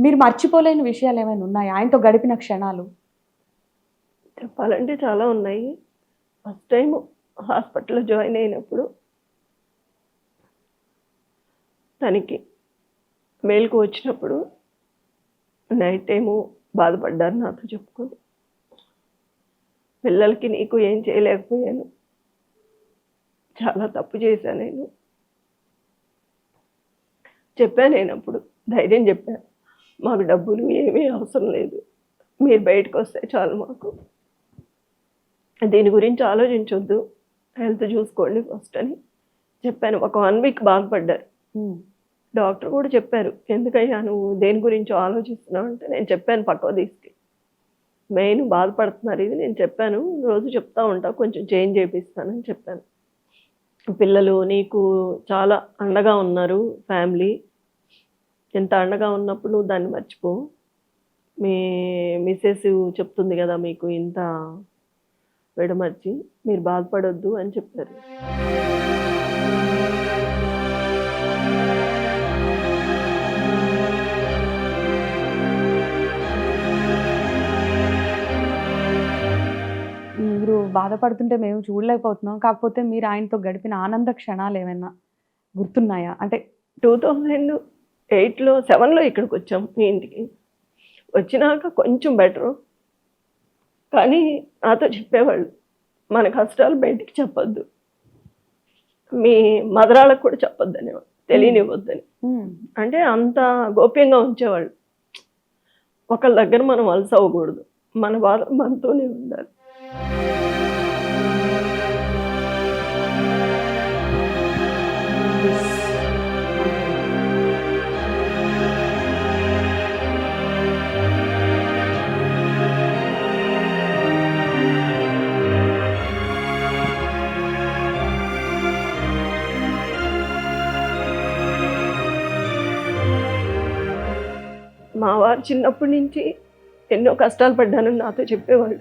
మీరు మర్చిపోలేని విషయాలు ఏమైనా ఉన్నాయా? ఆయనతో గడిపిన క్షణాలు. చెప్పాలంటే చాలా ఉన్నాయి. ఫస్ట్ టైం హాస్పిటల్లో జాయిన్ అయినప్పుడు తనకి మేలుకు వచ్చినప్పుడు నైట్ టైము బాధపడ్డారు నాతో చెప్పుకొని. పిల్లలకి నీకు ఏం చేయలేకపోయాను. చాలా తప్పు చేశాను నేను. చెప్పాను నేను అప్పుడు ధైర్యం చెప్పాను మాకు డబ్బులు ఏమీ అవసరం లేదు. మీరు బయటకు వస్తే చాలు మాకు. దీని గురించి ఆలోచించొద్దు. హెల్త్ చూసుకోండి ఫస్ట్ అని చెప్పాను. ఒక వన్ వీక్ బాధపడ్డారు. డాక్టర్ కూడా చెప్పారు ఎందుకయ్యా నువ్వు దేని గురించి ఆలోచిస్తున్నావు? అంటే నేను చెప్పాను పక్కవ తీసుకు మెయిన్ బాధపడుతున్నారు ఇది. నేను చెప్పాను రోజు చెప్తా ఉంటా కొంచెం చేంజ్ చేపిస్తానని చెప్పాను. పిల్లలు నీకు చాలా అండగా ఉన్నారు ఫ్యామిలీ. ఎంత అండగా ఉన్నప్పుడు నువ్వు దాన్ని మర్చిపో. మీ మిస్సెస్ చెప్తుంది కదా మీకు ఇంత విడమర్చి మీరు బాధపడొద్దు అని చెప్పారు. మీరు బాధపడుతుంటే మేము చూడలేకపోతున్నాం. కాకపోతే మీరు ఆయనతో గడిపిన ఆనంద క్షణాలు ఏమైనా గుర్తున్నాయా? అంటే టూ థౌజండ్ ఎయిట్లో సెవెన్లో ఇక్కడికి వచ్చాం మీ ఇంటికి. వచ్చినాక కొంచెం బెటరు. కానీ నాతో చెప్పేవాళ్ళు మన కష్టాలు బయటికి చెప్పొద్దు. మీ మదరాలకు కూడా చెప్పొద్దు అనేవాళ్ళు తెలియనివ్వద్దని అంటే అంత గోప్యంగా ఉంచేవాళ్ళు. ఒకళ్ళ దగ్గర మనం వలస అవ్వకూడదు మన బాధ మనతోనే ఉండాలి. మా వారు చిన్నప్పటి నుంచి ఎన్నో కష్టాలు పడ్డానని నాతో చెప్పేవాళ్ళు.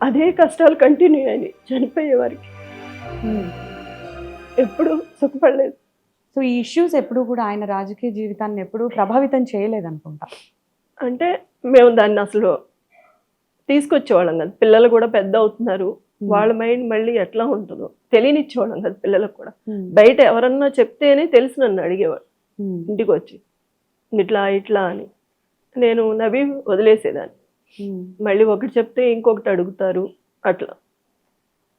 అదే కష్టాలు కంటిన్యూ అయ్యాయి చనిపోయే వారికి ఉమ్. ఎప్పుడు సుఖపడలేదు. సో ఈ ఇష్యూస్ ఎప్పుడు కూడా ఆయన రాజకీయ జీవితాన్ని ఎప్పుడు ప్రభావితం చేయలేదనుకుంటా? అంటే మేము దాన్ని అసలు తీసుకొచ్చేవాళ్ళం కదా. పిల్లలు కూడా పెద్ద అవుతున్నారు. వాళ్ళ మైండ్ మళ్ళీ ఎట్లా ఉంటుందో తెలియనిచ్చేవాళ్ళం కదా పిల్లలకు కూడా. బయట ఎవరన్నా చెప్తేనే తెలిసి నన్ను అడిగేవాడు ఇంటికి వచ్చి ఇట్లా ఇట్లా అని. నేను నవ్వి వదిలేసేదాన్ని. ఉమ్. మళ్ళీ ఒకటి చెప్తే ఇంకొకటి అడుగుతారు అట్లా.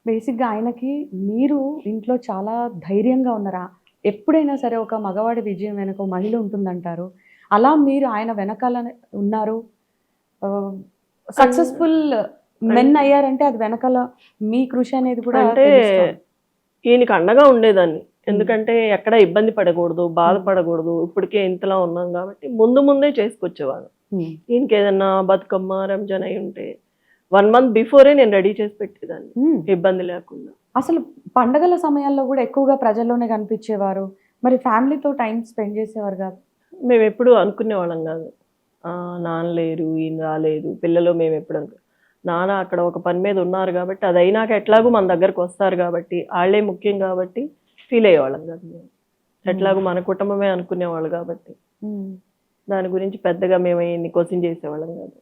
బేసిక్గా ఆయనకి మీరు ఇంట్లో చాలా ధైర్యంగా ఉన్నారా? ఎప్పుడైనా సరే ఒక మగవాడి విజయం వెనక మహిళ ఉంటుందంటారు. అలా మీరు ఆయన వెనకాల ఉన్నారు? సక్సెస్ఫుల్ మెన్ అయ్యారంటే అది వెనకాల మీ కృషి అనేది కూడా అంటే. ఈయనకి అండగా ఉండేదాన్ని. ఎందుకంటే ఎక్కడ ఇబ్బంది పడకూడదు బాధపడకూడదు ఇప్పటికే ఇంతలా ఉన్నాం కాబట్టి ముందు ముందే చేసుకొచ్చేవాడు ఈయనకి ఏదన్నా బతుకమ్మ రంజాన్ అయి ఉంటే వన్ మంత్ బిఫోరే నేను రెడీ చేసి పెట్టేదాన్ని. ఇబ్బంది లేకుండా. అసలు పండగల సమయాల్లో కూడా ఎక్కువగా ప్రజల్లోనే కనిపించేవారు. మరి ఫ్యామిలీతో టైం స్పెండ్ చేసేవారు కాదు? మేము ఎప్పుడు అనుకునే వాళ్ళం కాదు నాన్న లేరు ఈయన రాలేదు పిల్లలు మేము ఎప్పుడు అనుకో నాన్న అక్కడ ఒక పని మీద ఉన్నారు కాబట్టి అది అయినాక ఎట్లాగూ మన దగ్గరకు వస్తారు కాబట్టి వాళ్ళే ముఖ్యం కాబట్టి ఫీల్ అయ్యేవాళ్ళం కాదు మేము. ఎట్లాగూ మన కుటుంబమే అనుకునేవాళ్ళు కాబట్టి. దాని గురించి పెద్దగా మేము ఇన్ని క్వశ్చన్ చేసేవాళ్ళం కాదు.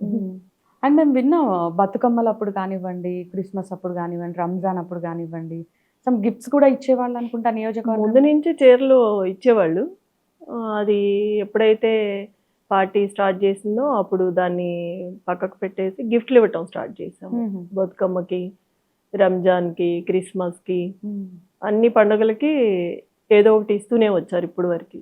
అండ్ మేము విన్నాం బతుకమ్మలు అప్పుడు కానివ్వండి క్రిస్మస్ అప్పుడు కానివ్వండి రంజాన్ అప్పుడు కానివ్వండి సమ్ గిఫ్ట్స్ కూడా ఇచ్చేవాళ్ళు అనుకుంటా నియోజకవర్గం. ముందు నుంచి చీరలు ఇచ్చేవాళ్ళు. అది ఎప్పుడైతే పార్టీ స్టార్ట్ చేసిందో అప్పుడు దాన్ని పక్కకు పెట్టేసి గిఫ్ట్లు ఇవ్వటం స్టార్ట్ చేసాము మ్మ్. బతుకమ్మకి రంజాన్కి క్రిస్మస్కి. అన్ని పండుగలకి ఏదో ఒకటి ఇస్తూనే వచ్చారు ఇప్పుడు వరకు